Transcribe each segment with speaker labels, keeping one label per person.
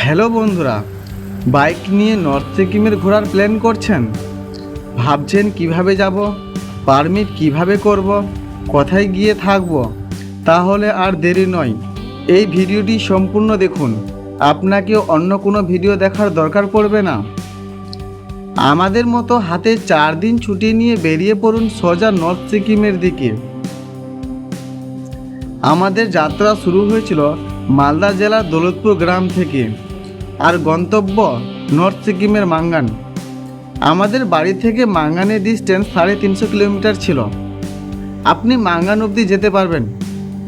Speaker 1: Hello বন্ধুরা, bike নিয়ে north সিকিমের ঘোরার প্ল্যান করছেন? ভাবছেন কীভাবে যাব? পারমিট কীভাবে করব? কোথায় গিয়ে থাকব? তাহলে আর দেরি নয়। এই ভিডিওটি সম্পূর্ণ দেখুন। আপনাকে অন্য কোনো ভিডিও দেখার দরকার পড়বে না। আমাদের মতো হাতে চার দিন ছুটি নিয়ে বেরিয়ে পড়ুন সোজা নর্থ সিকিমের দিকে। আমাদের যাত্রা শুরু হয়েছিল মালদা জেলার দৌলতপুর গ্রাম থেকে আর গন্তব্য নর্থ সিকিমের মাঙ্গান। আমাদের বাড়ি থেকে মাঙ্গানের ডিস্টেন্স সাড়ে তিনশো কিলোমিটার ছিল। আপনি মাঙ্গান অবধি যেতে পারবেন।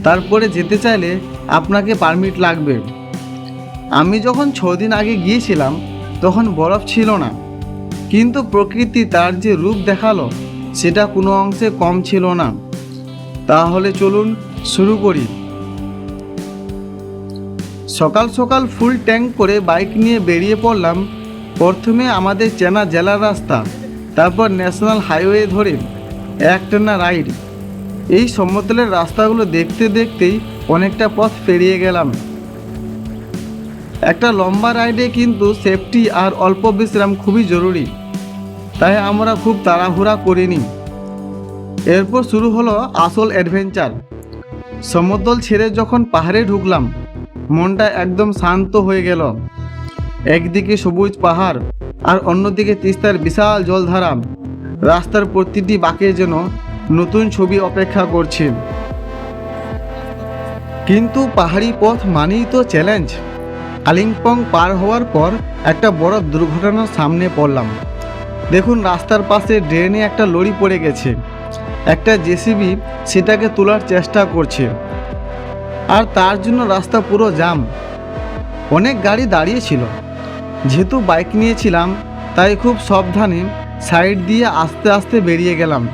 Speaker 1: তারপরে যেতে চাইলে আপনাকে পারমিট লাগবে। আমি যখন ছ দিন আগে গিয়েছিলাম, তখন বরফ ছিল না। কিন্তু প্রকৃতি তার যে রূপ দেখাল, সেটা কোনো অংশে কম ছিল না। তাহলে চলুন শুরু করি। সকাল সকাল ফুল ট্যাঙ্ক করে বাইক নিয়ে বেরিয়ে পড়লাম প্রথমে আমাদের চেনা জেলার রাস্তা, তারপর ন্যাশনাল হাইওয়ে ধরে একটানা রাইড। এই সমতলের রাস্তাগুলো দেখতে দেখতেই অনেকটা পথ পেরিয়ে গেলাম। একটা লম্বা রাইডে কিন্তু সেফটি আর অল্প বিশ্রাম খুবই জরুরি, তাই আমরা খুব তাড়াহুড়া করিনি। এরপর শুরু হলো আসল অ্যাডভেঞ্চার। সমতল ছেড়ে যখন পাহাড়ে ঢুকলাম মনটা একদম শান্ত হয়ে গেল। একদিকে সবুজ পাহাড় আর অন্যদিকে তিস্তার বিশাল জলধারা। রাস্তার প্রতিটি বাঁকে যেন নতুন ছবি অপেক্ষা করছে। কিন্তু পাহাড়ি পথ মানেই তো চ্যালেঞ্জ কালিম্পং পার হওয়ার পর একটা বড় দুর্ঘটনার সামনে পড়লাম। দেখুন রাস্তার পাশে ড্রেনে একটা লরি পড়ে গেছে। একটা জেসিবি সেটাকে তোলার চেষ্টা করছে। আর তার জন্য রাস্তা পুরো জাম। অনেক গাড়ি দাঁড়িয়েছিল। যেহেতু বাইক নিয়েছিলাম, তাই খুব সাবধানে সাইড দিয়ে আস্তে আস্তে বেরিয়ে গেলাম।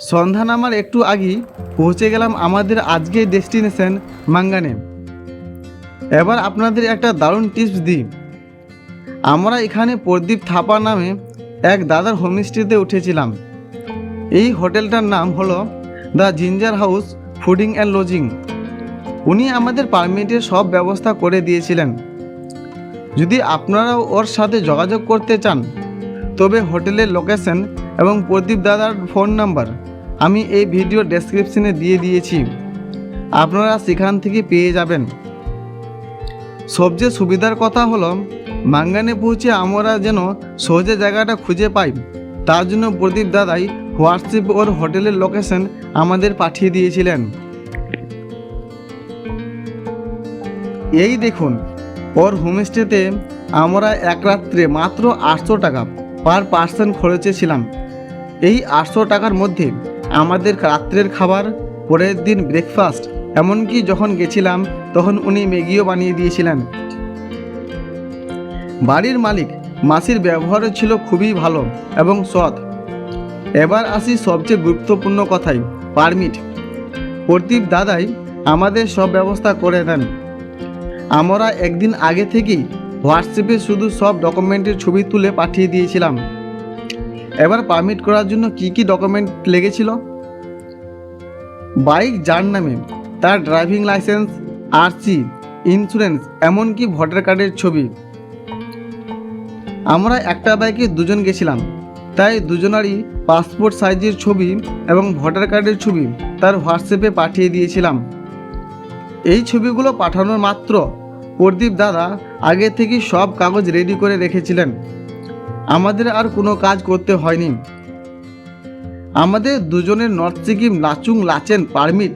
Speaker 1: সন্ধ্যা নামার একটু আগেই পৌঁছে গেলাম আমাদের আজকের ডেস্টিনেশন মাঙ্গানে। এবার আপনাদের একটা দারুণ টিপস দিই। আমরা এখানে প্রদীপ থাপা নামে এক দাদার হোমস্টেতে উঠেছিলাম। এই হোটেলটার নাম হলো the ginger house fooding and lodging. উনি আমাদের পারমিটের সব ব্যবস্থা করে দিয়েছিলেন। যদি আপনারাও ওর সাথে যোগাযোগ করতে চান, তবে হোটেলের লোকেশন এবং প্রদীপ দাদার ফোন নাম্বার আমি এই ভিডিও ডেসক্রিপশনে দিয়ে দিয়েছি। আপনারা সেখান থেকে পেয়ে যাবেন। সবচেয়ে সুবিধার কথা হলো, মাঙ্গানে পৌঁছে আমরা যেন সহজে জায়গাটা খুঁজে পাই। তার জন্য প্রদীপ দাদাই হোয়াটসঅ্যাপ ওর হোটেলের লোকেশন আমাদের পাঠিয়ে দিয়েছিলেন। এই দেখুন, ওর হোমস্টেতে আমরা এক রাত্রে মাত্র আটশো টাকা পার পার্সন খরচে ছিলাম এই আটশো টাকার মধ্যে আমাদের রাত্রের খাবার, পরের দিন ব্রেকফাস্ট এমনকি যখন গেছিলাম তখন উনি ম্যাগিও বানিয়ে দিয়েছিলেন। বাড়ির মালিক মাসির ব্যবহারও ছিল খুবই ভালো এবং সৎ। এবার আসি সবচেয়ে গুরুত্বপূর্ণ কথাই পারমিট প্রদীপ দাদাই আমাদের সব ব্যবস্থা করে দেন। আমরা একদিন আগে থেকেই হোয়াটসঅ্যাপে শুধু সব ডকুমেন্টের ছবি তুলে পাঠিয়ে দিয়েছিলাম। এবার পারমিট করার জন্য কি কি ডকুমেন্ট লেগেছিল? বাইক যার নামে, তার ড্রাইভিং লাইসেন্স আরসি ইন্স্যুরেন্স এমনকি ভোটার কার্ডের ছবি। আমরা একটা বাইকে দুজন গেছিলাম, তাই দুজনারই পাসপোর্ট সাইজের ছবি এবং ভোটার কার্ডের ছবি তার হোয়াটসঅ্যাপে পাঠিয়ে দিয়েছিলাম। এই ছবিগুলো পাঠানোর মাত্র প্রদীপ দাদা আগে থেকে সব কাগজ রেডি করে রেখেছিলেন। আমাদের আর কোনো কাজ করতে হয়নি। আমাদের দুজনের নর্থ সিকিম লাচুং লাচেন পারমিট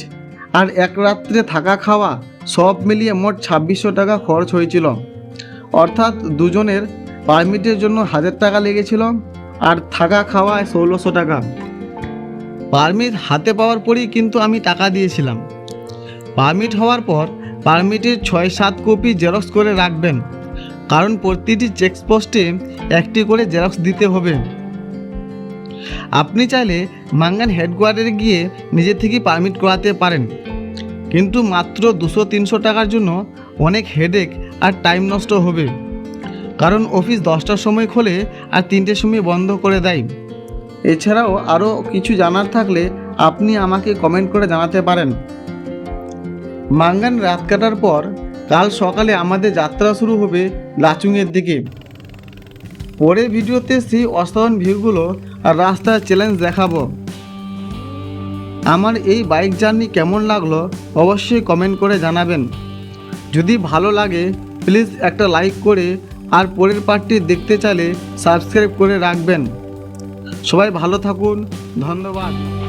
Speaker 1: আর এক রাত্রে থাকা খাওয়া সব মিলিয়ে মোট ছাব্বিশশো টাকা খরচ হয়েছিল। অর্থাৎ দুজনের পারমিটের জন্য হাজার টাকা লেগেছিল। আর থাকা খাওয়া ষোলোশো টাকা। পারমিট হাতে পাওয়ার পরেই কিন্তু আমি টাকা দিয়েছিলাম। পারমিট হওয়ার পর পারমিটের ছয় সাত কপি জেরক্স করে রাখবেন। কারণ প্রতিটি চেকপোস্টে একটি করে জেরক্স দিতে হবে। আপনি চাইলে মাঙ্গান হেডকোয়ার্টারে গিয়ে নিজে থেকে পারমিট করাতে পারেন। কিন্তু মাত্র দুশো তিনশো টাকার জন্য অনেক হেডেক আর টাইম নষ্ট হবে। কারণ অফিস দশটার সময় খোলে আর তিনটের সময় বন্ধ করে দেয়। এছাড়াও আরও কিছু জানার থাকলে আপনি আমাকে কমেন্ট করে জানাতে পারেন। মাঙ্গান রাত কাটার পর কাল সকালে আমাদের যাত্রা শুরু হবে লাচুংয়ের দিকে। পরের ভিডিওতে সেই অসাধারণ ভিউগুলো আর রাস্তার চ্যালেঞ্জ দেখাবো। আমার এই বাইক জার্নি কেমন লাগল অবশ্যই কমেন্ট করে জানাবেন। যদি ভালো লাগে প্লিজ একটা লাইক করে আর পরের পার্টটি দেখতে চাইলে সাবস্ক্রাইব করে রাখবেন। সবাই ভালো থাকুন ধন্যবাদ।